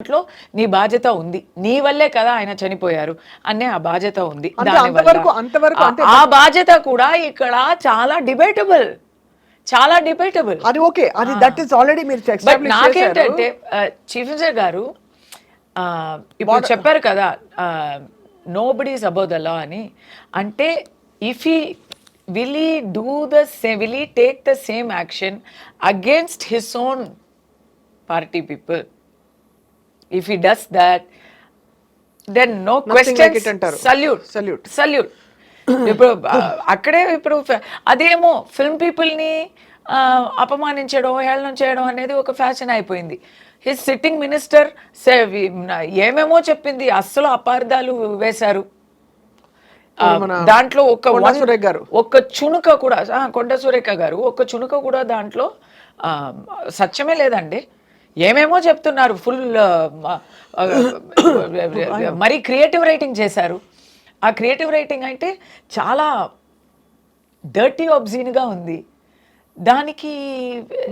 దాంట్లో నీ బాధ్యత ఉంది. నీ వల్లే కదా ఆయన చనిపోయారు అనే ఆ బాధ్యత ఉంది ఆ- బాధ్యత కూడా ఇక్కడ చాలా డిబేటబుల్ చాలా డిబేటబుల్ అది ఓకే. అది దట్ ఈస్ ఆల్రెడీ మీరు. నాకేంటంటే చీఫ్ మినిస్టర్ గారు ఇప్పుడు చెప్పారు కదా nobody's above the law అని. అంటే if he will he do the same will he take the same action against his own party people if he does that then no అంటారు. Salute Salute. Salute ఇప్పుడు అక్కడే ఇప్పుడు అదేమో film పీపుల్ని అపమానించడం హేళనం చేయడం అనేది ఒక ఫ్యాషన్ అయిపోయింది హిస్ సిట్టింగ్ మినిస్టర్ ఏమేమో చెప్పింది అస్సలు అపార్థాలు వేశారు దాంట్లో ఒక కొండా one- సురేఖ గారు. ఒక్క చునుక కూడా కొండ సురేఖ గారు ఒక్క చునుక కూడా దాంట్లో సత్యమే లేదండి ఏమేమో చెప్తున్నారు ఫుల్ మరి క్రియేటివ్ రైటింగ్ చేశారు. ఆ క్రియేటివ్ రైటింగ్ అంటే చాలా డర్టీ గా ఉంది. దానికి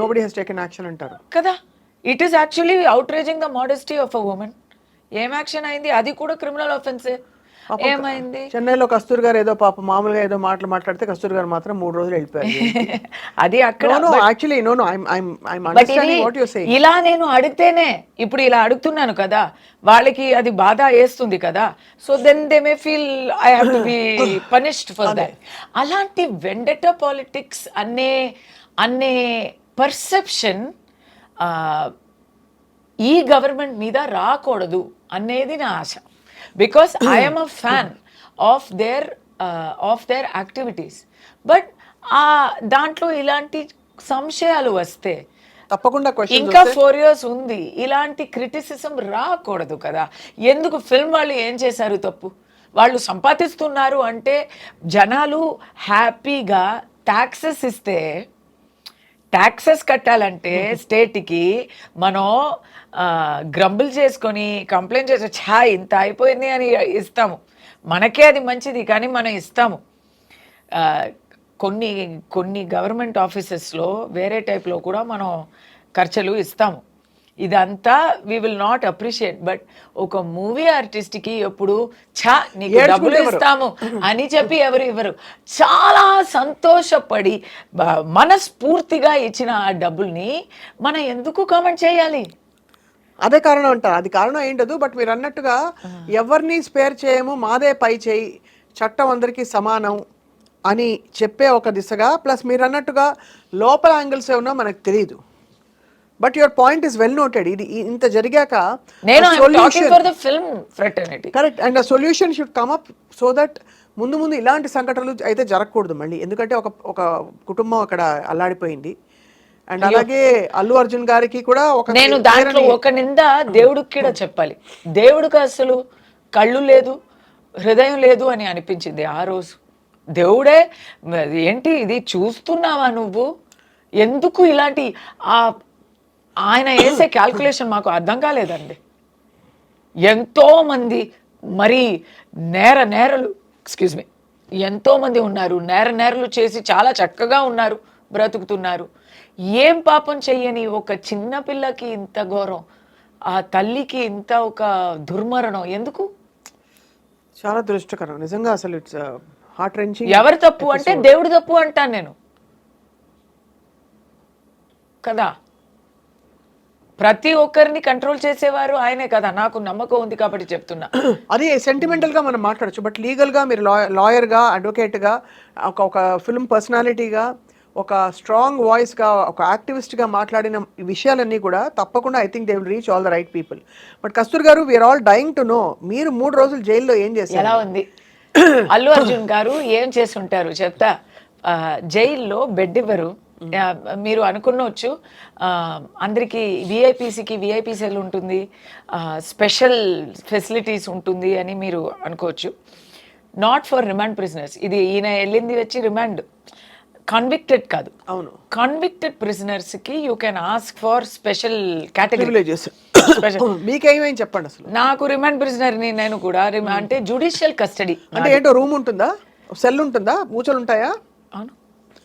నోబడి హెస్ టేకెన్ యాక్షన్ అంటారు. కదా? It is actually outraging the modesty of a woman ఏం యాక్షన్ అయింది? అది కూడా క్రిమినల్ ఆఫెన్సే ఏమైంది? చెన్నైలో కస్తూరి గారు ఏదో పాప మామూలుగా ఏదో మాటలు మాట్లాడితే కస్తూరి గారు మాత్రం మూడు రోజులు వెళ్ళిపోయారు అది అక్కడ యాక్చువల్లీ నో నో ఇలా నేను అడిగితేనే ఇప్పుడు ఇలా అడుగుతున్నాను కదా వాళ్ళకి అది బాధ వేస్తుంది కదా so then they may feel I have to be punished for that అలాంటి వెండట పాలిటిక్స్ అనే అనే పర్సెప్షన్ ఈ గవర్నమెంట్ మీద రాకూడదు అనేది నా ఆశ. Because I'm a fan of their of their activities but ఆ దాంట్లో ఇలాంటి సంశయాలు వస్తే తప్పకుండా ఇంకా ఫోర్ ఇయర్స్ ఉంది. ఇలాంటి క్రిటిసిజం రాకూడదు కదా. ఎందుకు ఫిల్మ్ వాళ్ళు ఏం చేశారు తప్పు? వాళ్ళు సంపాదిస్తున్నారు అంటే జనాలు హ్యాపీగా ట్యాక్సెస్ ఇస్తే ట్యాక్సెస్ కట్టాలంటే స్టేట్కి మనం గ్రంబుల్ చేసుకొని కంప్లైంట్ చేసి ఛా ఇంత అయిపోయింది అని ఇస్తాము. మనకే అది మంచిది కానీ మనం ఇస్తాము. కొన్ని కొన్ని గవర్నమెంట్ ఆఫీసెస్లో వేరే టైప్లో కూడా మనం ఖర్చులు ఇస్తాము. ఇదంతా we will not appreciate but ఒక మూవీ ఆర్టిస్ట్కి ఎప్పుడు ఛా నీకు డబ్బులు? ఇస్తాము అని చెప్పి ఎవరు ఇవ్వరు. చాలా సంతోషపడి మనస్ఫూర్తిగా ఇచ్చిన ఆ డబ్బుల్ని మనం ఎందుకు కామెంట్ చేయాలి? అదే కారణం అంటారు అది కారణం ఏంటదు బట్ మీరు అన్నట్టుగా ఎవరిని స్పేర్ చేయము మాదే పై చేయి చట్టం అందరికీ సమానం అని చెప్పే ఒక దిశగా ప్లస్ మీరు అన్నట్టుగా లోపల యాంగిల్స్ ఏమన్నా మనకు తెలియదు but your point is well noted. ఇది ఇంత జరిగాక correct. And solution should come up so that ముందు ముందు ఇలాంటి సంఘటనలు అయితే జరగకూడదు మళ్ళీ. ఎందుకంటే ఒక ఒక కుటుంబం అక్కడ అల్లాడిపోయింది. అండ్ అలాగే అల్లు అర్జున్ గారికి కూడా ఒక నేను దాంట్లో ఒక నింద దేవుడికి కూడా చెప్పాలి. దేవుడికి అసలు కళ్ళు లేదు హృదయం లేదు అని అనిపించింది ఆ రోజు. దేవుడే ఏంటి ఇది చూస్తున్నావా నువ్వు? ఎందుకు ఇలాంటి ఆ ఆయన వేసే క్యాల్కులేషన్ మాకు అర్థం కాలేదండి. ఎంతో మంది మరి నేర నేరలు ఎక్స్క్యూజ్ మీ ఎంతో మంది ఉన్నారు. నేర నేరలు చేసి చాలా చక్కగా ఉన్నారు బ్రతుకుతున్నారు. ఏం పాపం చెయ్యని ఒక చిన్న పిల్లకి ఇంత ఘోరం? ఆ తల్లికి ఇంత ఒక దుర్మరణం. ఎందుకు? చాలా దురదృష్టకరం. నిజంగా అసలు ఇట్స్ హార్ట్ రెంచింగ్ ఎవరు తప్పు అంటే దేవుడు తప్పు అంటాను నేను. కదా? ప్రతి ఒక్కరిని కంట్రోల్ చేసేవారు ఆయనే కదా? నాకు నమ్మకం ఉంది కాబట్టి చెప్తున్నా. అది సెంటిమెంటల్గా మనం మాట్లాడచ్చు. బట్ లీగల్గా మీరు లాయర్గా అడ్వకేట్గా ఒక ఒక ఫిల్మ్ పర్సనాలిటీగా ఒక స్ట్రాంగ్ వాయిస్గా ఒక యాక్టివిస్ట్గా మాట్లాడిన విషయాలన్నీ కూడా తప్పకుండా I think they will reach all the right people but Kasthuri గారు we're all dying to know మీరు మూడు రోజులు జైల్లో ఏం చేశారు? ఎలా ఉంది? అల్లు అర్జున్ గారు ఏం చేసి ఉంటారు చెప్తా జైల్లో బెడ్ ఇవ్వరు. ఆ, మీరు అనుకున్నవచ్చు అందరికీ విఐపీసీకి విఐపీ సెల్ ఉంటుంది. స్పెషల్ ఫెసిలిటీస్ ఉంటుంది అని మీరు అనుకోవచ్చు. నాట్ ఫర్ రిమాండ్ ప్రిజనర్స్ ఇది ఈయన వెళ్ళింది వచ్చి రిమాండ్ కన్విక్టెడ్ కాదు. అవును. కన్విక్టెడ్కి you can ask for special category మీకేమైంది చెప్పండి అసలు? నాకు రిమాండ్ ప్రిజనర్ని నేను కూడా రిమా- అంటే జుడిషియల్ కస్టడీ అంటే ఏంటో రూమ్ ఉంటుందా? సెల్ ఉంటుందా? పూచలు ఉంటాయా? అవును.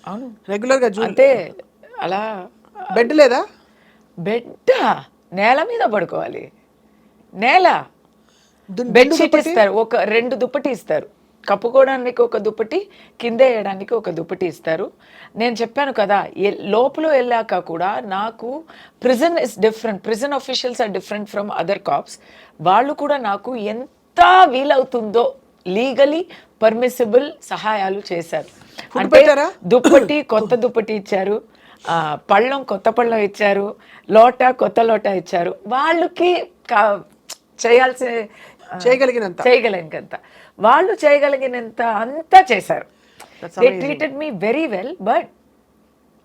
అవును. రెగ్యులర్గా అంటే అలా బెడ్ లేదా? బెడ్ నేల మీద పడుకోవాలి. నేల. బెడ్షీట్ ఇస్తారు. ఒక రెండు దుప్పటి ఇస్తారు. కప్పుకోవడానికి ఒక దుప్పటి కింద వేయడానికి ఒక దుప్పటి ఇస్తారు. నేను చెప్పాను కదా లోపల వెళ్ళాక కూడా నాకు prison is different prison officials are different from other cops వాళ్ళు కూడా నాకు ఎంత వీలవుతుందో లీగలీ పర్మిసిబుల్ సహాయాలు చేశారు. అంటే? దుప్పటి కొత్త దుప్పటి ఇచ్చారు. పళ్ళం కొత్త పళ్ళం ఇచ్చారు. లోట కొత్త లోట ఇచ్చారు. వాళ్ళకి ఆ, చేయగలిగినంత. చేయగలిగినంత. వాళ్ళు చేయగలిగినంత అంతా చేశారు. They. Treated me very well but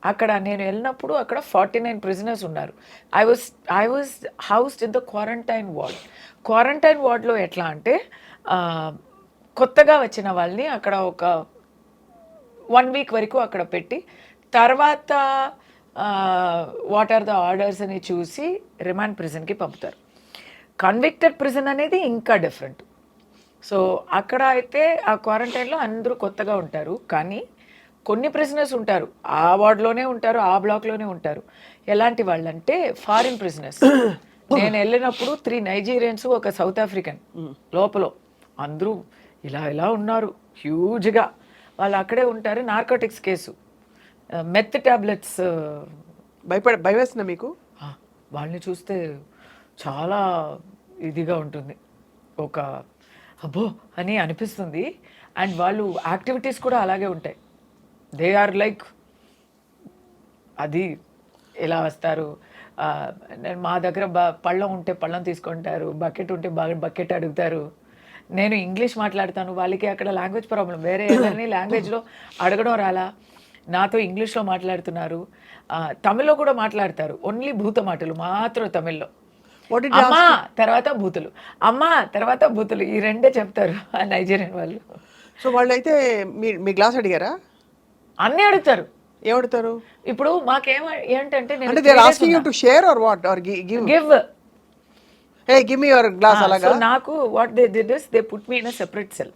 అక్కడ నేను వెళ్ళినప్పుడు అక్కడ ఫార్టీ నైన్ ప్రిజనర్స్ ఉన్నారు I was I was housed in the quarantine ward quarantine వార్డ్లో ఎట్లా అంటే కొత్తగా వచ్చిన వాళ్ళని అక్కడ ఒక వన్ వీక్ వరకు అక్కడ పెట్టి తర్వాత వాట్ ఆర్ ద ఆర్డర్స్ అని చూసి రిమాండ్ ప్రిజన్కి పంపుతారు. కన్విక్టెడ్ ప్రిజన్ అనేది ఇంకా డిఫరెంట్ సో అక్కడ అయితే ఆ క్వారంటైన్లో అందరూ కొత్తగా ఉంటారు. కానీ కొన్ని ప్రిజనర్స్ ఉంటారు. ఆ వార్డ్లోనే ఉంటారు ఆ బ్లాక్లోనే ఉంటారు. ఎలాంటి వాళ్ళంటే ఫారిన్ ప్రిజనర్స్ నేను వెళ్ళినప్పుడు త్రీ నైజీరియన్స్ ఒక సౌత్ ఆఫ్రికన్ లోపల. అందరూ ఇలా ఇలా ఉన్నారు. హ్యూజ్గా వాళ్ళు అక్కడే ఉంటారు. నార్కోటిక్స్ కేసు మెత్ టాబ్లెట్స్ భయపడ భయం వేస్తుందా మీకు వాళ్ళని చూస్తే చాలా ఇదిగా ఉంటుంది. ఒక అబ్బో అని అనిపిస్తుంది. అండ్ వాళ్ళు యాక్టివిటీస్ కూడా అలాగే ఉంటాయి. దే ఆర్ లైక్ అది ఎలా వస్తారు? నేను మా దగ్గర బ పళ్ళం ఉంటే పళ్ళం తీసుకుంటారు. బకెట్ ఉంటే బకెట్ అడుగుతారు. నేను ఇంగ్లీష్ మాట్లాడతాను. వాళ్ళకి అక్కడ లాంగ్వేజ్ ప్రాబ్లం వేరే ఏదైనా లాంగ్వేజ్లో అడగడం రాలా. నాతో ఇంగ్లీష్లో మాట్లాడుతున్నారు. తమిళ్ళో కూడా మాట్లాడతారు. ఓన్లీ భూత మాటలు మాత్రం తమిళ్ళో. అమ్మా తర్వాత బూతులు. అమ్మా తర్వాత బూతులు. ఈ రెండే చెప్తారు ఆ నైజీరియన్ వాళ్ళు. సో వాళ్ళైతే మీ మీ గ్లాస్ అడిగారా? అన్నీ అడుగుతారు. ఏమడుతారు ఇప్పుడు మాకేం ఏంటంటే అంటే they asking you to share or what or give give hey give me your glass అలాగా? సో నాకు what they did is they put me in a separate cell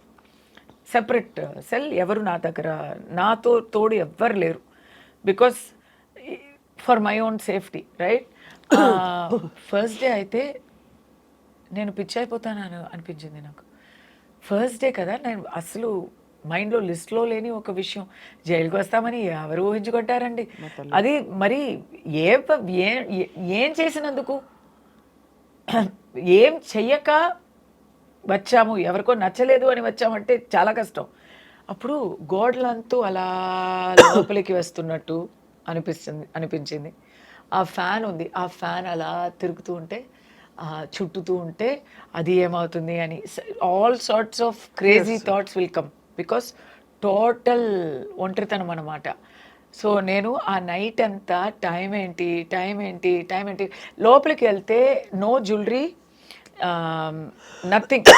separate cell ఎవరు నా దగ్గర? నాతో తోడు ఎవ్వరు లేరు. Because for my own safety right first day అయితే నేను పిచ్చి అయిపోతాను అనిపించింది నాకు. ఫస్ట్ డే కదా నేను అసలు మైండ్లో లిస్ట్లో లేని ఒక విషయం. జైలుకి వస్తామని ఎవరు ఊహించుకుంటారండి? అది మరి ఏ ప- ఏ- ఏ- ఏం చేసినందుకు? ఏం చెయ్యక వచ్చాము ఎవరికో నచ్చలేదు అని వచ్చామంటే చాలా కష్టం. అప్పుడు గోడలంతూ అలా లోపలికి వస్తున్నట్టు అనిపిస్తుంది అనిపించింది. ఆ ఫ్యాన్ ఉంది. ఆ ఫ్యాన్ అలా తిరుగుతూ ఉంటే చుట్టుతూ ఉంటే అది ఏమవుతుంది అని all sorts of crazy thoughts will come because total ఒంటరితనం అన్నమాట. సో నేను ఆ నైట్ అంతా టైం ఏంటి టైం ఏంటి టైం ఏంటి లోపలికి వెళ్తే నో జ్యువెలరీ నథింగ్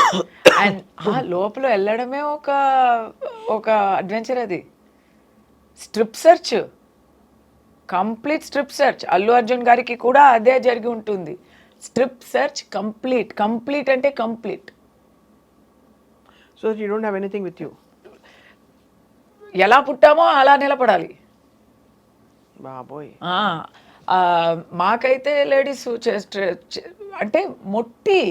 అండ్ లోపల వెళ్ళడమే ఒక ఒక అడ్వెంచర్ అది. Strip search complete strip search. Allu Arjun గారికి కూడా అదే జరిగి ఉంటుంది. Strip search complete. కంప్లీట్ అంటే complete. So you don't have anything with you ఎలా పుట్టామో అలా నిలబడాలి. బాబోయ్. మాకైతే లేడీస్ అంటే మొట్టి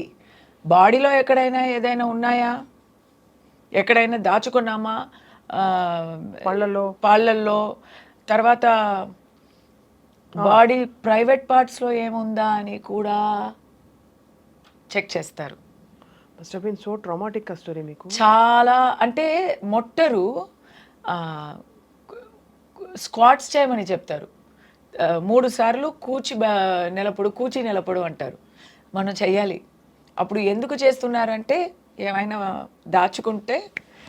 బాడీలో ఎక్కడైనా ఏదైనా ఉన్నాయా? ఎక్కడైనా దాచుకున్నామా? పళ్ళల్లో. పాళ్ళల్లో. తర్వాత బాడీ ప్రైవేట్ పార్ట్స్లో ఏముందా అని కూడా చెక్ చేస్తారు. Must been so traumatic story మీకు? చాలా అంటే మొట్టరు స్క్వాట్స్ చేయమని చెప్తారు. మూడు సార్లు కూచి నిలపడు కూచి నిలపడు అంటారు. మనం చెయ్యాలి. అప్పుడు ఎందుకు చేస్తున్నారంటే ఏమైనా దాచుకుంటే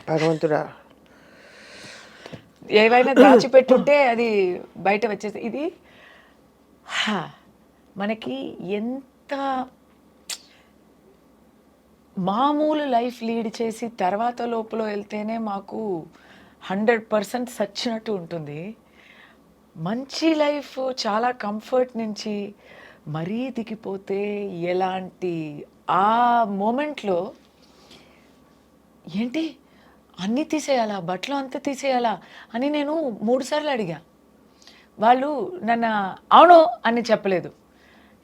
భగవంతుడా. ఏవైనా దాచిపెట్టుంటే అది బయట వచ్చేసి ఇది మనకి ఎంత మామూలు లైఫ్ లీడ్ చేసి తర్వాత లోపల వెళ్తేనే మాకు హండ్రెడ్ పర్సెంట్ సచ్చినట్టు ఉంటుంది. మంచి లైఫ్ చాలా కంఫర్ట్ నుంచి మరీ దిగిపోతే ఎలాంటి ఆ మూమెంట్లో ఏంటి? అన్నీ తీసేయాలా? బట్టలు అంతా తీసేయాలా? అని నేను మూడుసార్లు అడిగా. వాళ్ళు నన్ను అవును అని చెప్పలేదు.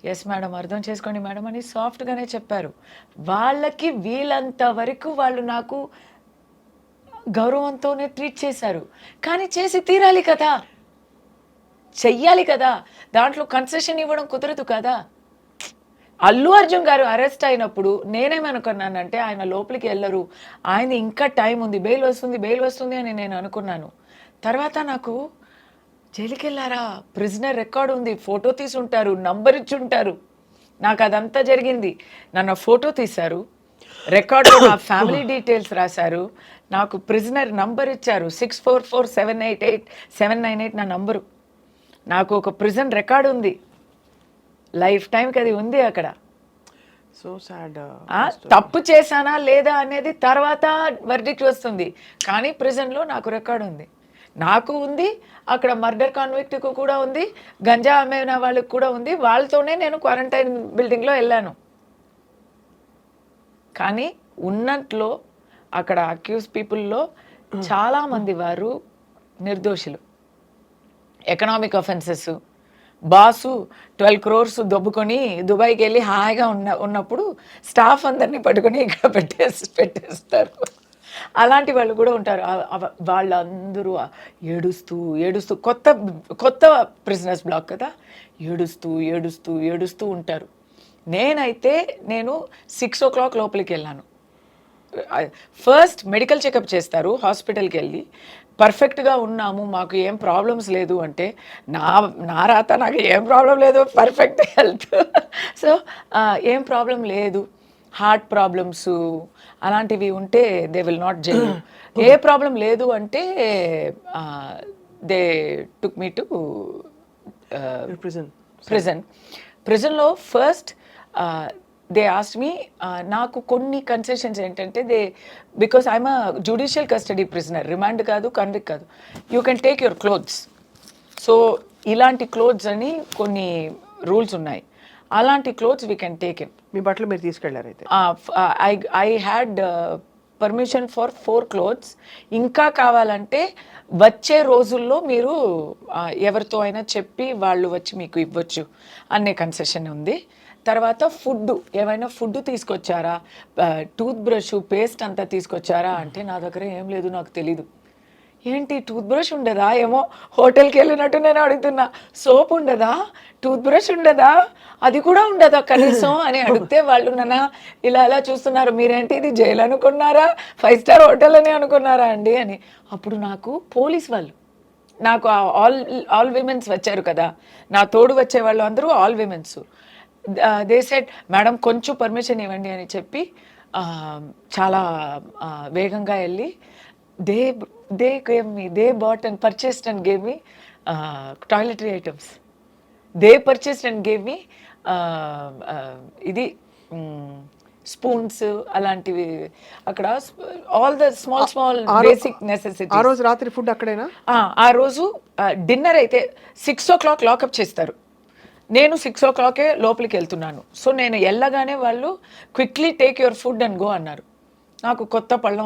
ఎస్ మేడం అర్థం చేసుకోండి మేడం అని సాఫ్ట్గానే చెప్పారు. వాళ్ళకి వీలంత వరకు వాళ్ళు నాకు గౌరవంతోనే ట్రీట్ చేశారు. కానీ చేసి తీరాలి కదా. చెయ్యాలి కదా. దాంట్లో కన్సెషన్ ఇవ్వడం కుదరదు కదా. అల్లు అర్జున్ గారు అరెస్ట్ అయినప్పుడు నేనేమనుకున్నానంటే ఆయన లోపలికి వెళ్ళరు. ఆయన ఇంకా టైం ఉంది. బెయిల్ వస్తుంది బెయిల్ వస్తుంది అని నేను అనుకున్నాను. తర్వాత నాకు జైలుకి వెళ్ళారా ప్రిజనర్ రికార్డ్ ఉంది. ఫోటో తీసి ఉంటారు నంబర్ ఇచ్చి ఉంటారు నాకు అదంతా జరిగింది. నన్ను ఫోటో తీశారు. రికార్డులో నా ఫ్యామిలీ డీటెయిల్స్ రాశారు. నాకు ప్రిజనర్ నంబర్ ఇచ్చారు. Six four four seven eight eight seven nine eight నా నంబరు నాకు ఒక ప్రిజన్ రికార్డ్ ఉంది. లైఫ్ టైంకి అది ఉంది అక్కడ. సో సాడ్ ఆ, తప్పు చేశానా లేదా అనేది తర్వాత వర్డిక్ట్ వస్తుంది. కానీ ప్రిజన్లో నాకు రికార్డ్ ఉంది. నాకు ఉంది అక్కడ మర్డర్ కాన్విక్ట్కు కూడా ఉంది గంజా అమ్మిన వాళ్ళకి కూడా ఉంది వాళ్ళతోనే నేను క్వారంటైన్ బిల్డింగ్లో వెళ్ళాను. కానీ ఉన్నట్లో అక్కడ అక్యూజ్ పీపుల్లో చాలామంది వారు నిర్దోషులు. Economic offences. Boss twelve crores దొబ్బుకొని దుబాయ్కి వెళ్ళి హాయిగా ఉన్న ఉన్నప్పుడు స్టాఫ్ అందరినీ పట్టుకొని ఇక్కడ పెట్టేసి పెట్టేస్తారు. అలాంటి వాళ్ళు కూడా ఉంటారు. వాళ్ళందరూ ఏడుస్తూ ఏడుస్తూ కొత్త కొత్త ప్రిజినెస్ బ్లాక్ కదా? ఏడుస్తూ ఏడుస్తూ ఏడుస్తూ ఉంటారు. నేనైతే నేను సిక్స్ ఓ క్లాక్ లోపలికి వెళ్ళాను. ఫస్ట్ మెడికల్ చెకప్ చేస్తారు హాస్పిటల్కి వెళ్ళి. పర్ఫెక్ట్గా ఉన్నాము మాకు ఏం ప్రాబ్లమ్స్ లేదు అంటే నా నా రాత నాకు ఏం ప్రాబ్లం లేదు పర్ఫెక్ట్ హెల్త్ సో ఏం ప్రాబ్లం లేదు. హార్ట్ ప్రాబ్లమ్స్ అలాంటివి ఉంటే they will not jail A problem లేదు అంటే they took me to prison prison. ప్రిజన్లో first they asked me నాకు కొన్ని కన్సెషన్స్ ఏంటంటే they because I'm judicial custody prisoner remand కాదు కన్విక్ కాదు. You can take your clothes. So ఇలాంటి clothes అని కొన్ని రూల్స్ ఉన్నాయి. అలాంటి clothes we can take in. మీ బట్టలు మీరు తీసుకెళ్ళారు అయితే. I I had permission for four clothes ఇంకా కావాలంటే వచ్చే రోజుల్లో మీరు ఎవరితో అయినా చెప్పి వాళ్ళు వచ్చి మీకు ఇవ్వచ్చు అనే కన్సెషన్ ఉంది. తర్వాత ఫుడ్ ఏమైనా ఫుడ్ తీసుకొచ్చారా? టూత్ బ్రష్ పేస్ట్ అంతా తీసుకొచ్చారా? అంటే నా దగ్గర ఏం లేదు నాకు తెలీదు. ఏంటి టూత్ బ్రష్ ఉండదా? ఏమో హోటల్కి వెళ్ళినట్టు నేను అడుగుతున్నా. సోప్ ఉండదా? టూత్ బ్రష్ ఉండదా? అది కూడా ఉండదా కనీసం? అని అడిగితే వాళ్ళు నన్న ఇలా ఇలా చూస్తున్నారు? మీరేంటి ఇది జైలు అనుకున్నారా? ఫైవ్ స్టార్ హోటల్ అని అనుకున్నారా అండి? అని. అప్పుడు నాకు పోలీస్ వాళ్ళు నాకు ఆల్ ఆల్ విమెన్స్ వచ్చారు కదా నా తోడు వచ్చే వాళ్ళు అందరూ all women's. They said madam కొంచెం పర్మిషన్ ఇవ్వండి అని చెప్పి చాలా వేగంగా వెళ్ళి they they gave me they bought and purchased and gave me toiletry items. They purchased and gave me ఇది స్పూన్స్ అలాంటివి అక్కడ all the small small basic necessity ఆ రోజు రాత్రి ఫుడ్ అక్కడేనా? ఆ, ఆ రోజు డిన్నర్ అయితే సిక్స్ ఓ క్లాక్ లాకప్ చేస్తారు. నేను సిక్స్ ఓ క్లాకే లోపలికి వెళ్తున్నాను. సో నేను వెళ్ళగానే వాళ్ళు quickly take your food and go అన్నారు. నాకు కొత్త పళ్ళం